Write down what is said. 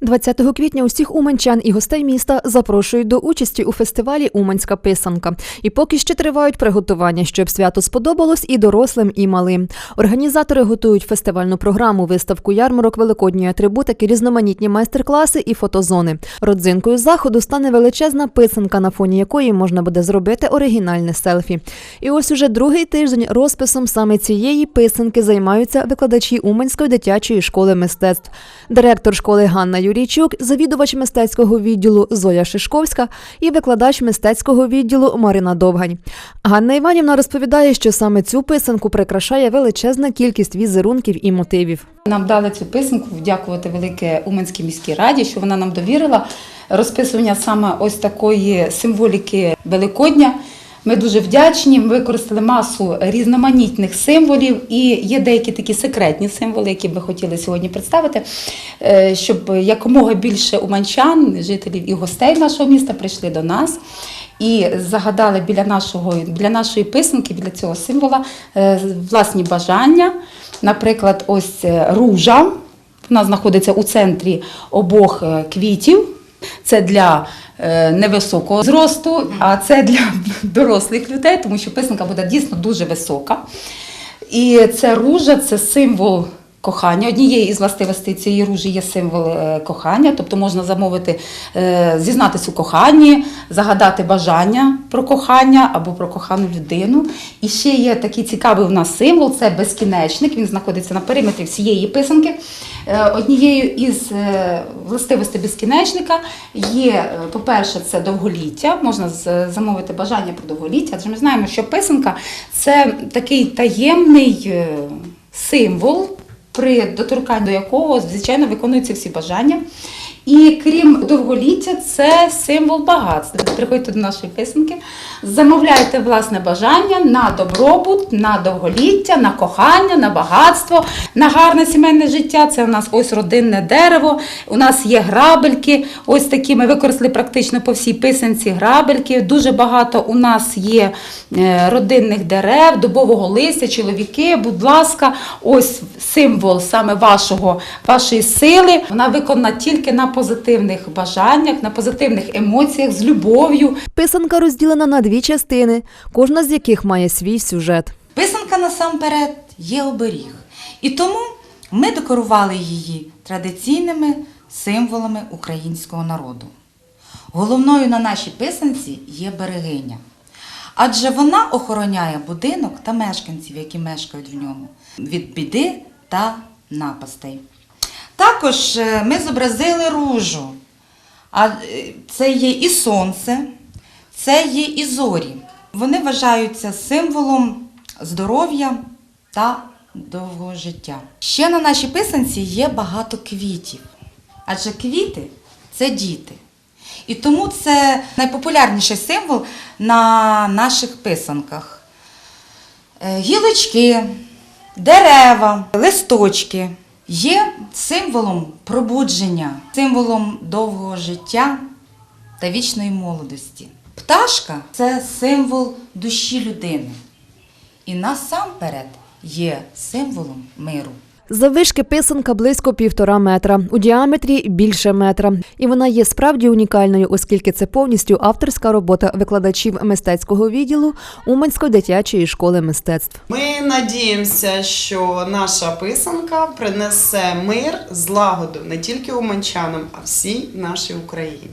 20 квітня усіх уманчан і гостей міста запрошують до участі у фестивалі Уманська писанка. І поки ще тривають приготування, щоб свято сподобалось і дорослим, і малим. Організатори готують фестивальну програму, виставку ярмарок великодньої атрибутики, різноманітні майстер-класи і фотозони. Родзинкою заходу стане величезна писанка, на фоні якої можна буде зробити оригінальне селфі. І ось уже другий тиждень розписом саме цієї писанки займаються викладачі Уманської дитячої школи мистецтв. Директор школи Ганна Юрійчук, завідувач мистецького відділу Зоя Шишковська і викладач мистецького відділу Марина Довгань. Ганна Іванівна розповідає, що саме цю писанку прикрашає величезна кількість візерунків і мотивів. Нам дали цю писанку, дякувати велике Уманській міській раді, що вона нам довірила розписування саме ось такої символіки Великодня. Ми дуже вдячні. Ми використали масу різноманітних символів, і є деякі такі секретні символи, які би хотіли сьогодні представити, е, щоб якомога більше уманчан, жителів і гостей нашого міста прийшли до нас. І загадали біля нашого біля нашої писанки, біля цього символа е, власні бажання. Наприклад, ось е, ружа. Вона знаходиться у центрі обох квітів. Це для невисокого зросту, а це для дорослих людей, тому що писанка буде дійсно дуже висока. І це ружа це символ кохання. Однією із властивостей цієї ружі є символ е, кохання, тобто можна замовити, е, зізнатися у коханні, загадати бажання про кохання або про кохану людину. І ще є такий цікавий у нас символ це безкінечник. Він знаходиться на периметрі всієї писанки. Е, Однією із властивостей безкінечника є, по-перше, це довголіття. Можна замовити бажання про довголіття, адже ми знаємо, що писанка це такий таємний символ, при доторканні до якого, звичайно, виконуються всі бажання. І крім довголіття, це символ багатства. Приходьте до нашої писанки, замовляйте власне бажання на добробут, на довголіття, на кохання, на багатство, на гарне сімейне життя. Це у нас ось родинне дерево. У нас є грабельки. Ось такі ми використали практично по всій писанці грабельки. Дуже багато у нас є е, родинних дерев, дубового листя, чоловіки. Будь ласка, ось символ саме вашого, вашої сили. Вона виконана тільки на позитивних бажаннях, на позитивних емоціях, з любов'ю. Писанка розділена на дві частини, кожна з яких має свій сюжет. Писанка насамперед є оберіг. І тому ми декорували її традиційними символами українського народу. Головною на нашій писанці є берегиня. Адже вона охороняє будинок та мешканців, які мешкають в ньому, від біди та напастей. Також е, ми зобразили ружу. А е, це є і сонце, це є і зорі. Вони вважаються символом здоров'я та довгого життя. Ще на нашій писанці є багато квітів, адже квіти це діти. І тому це найпопулярніший символ на наших писанках. Е, Гілочки, дерева, листочки є символом пробудження, символом довгого життя та вічної молодості. Пташка це символ душі людини. І насамперед є символом миру. Заввишки писанка близько півтора метра, у діаметрі більше метра. І вона є справді унікальною, оскільки це повністю авторська робота викладачів мистецького відділу Уманської дитячої школи мистецтв. Ми надіємося, що наша писанка принесе мир, злагоду не тільки уманчанам, а всій нашій Україні.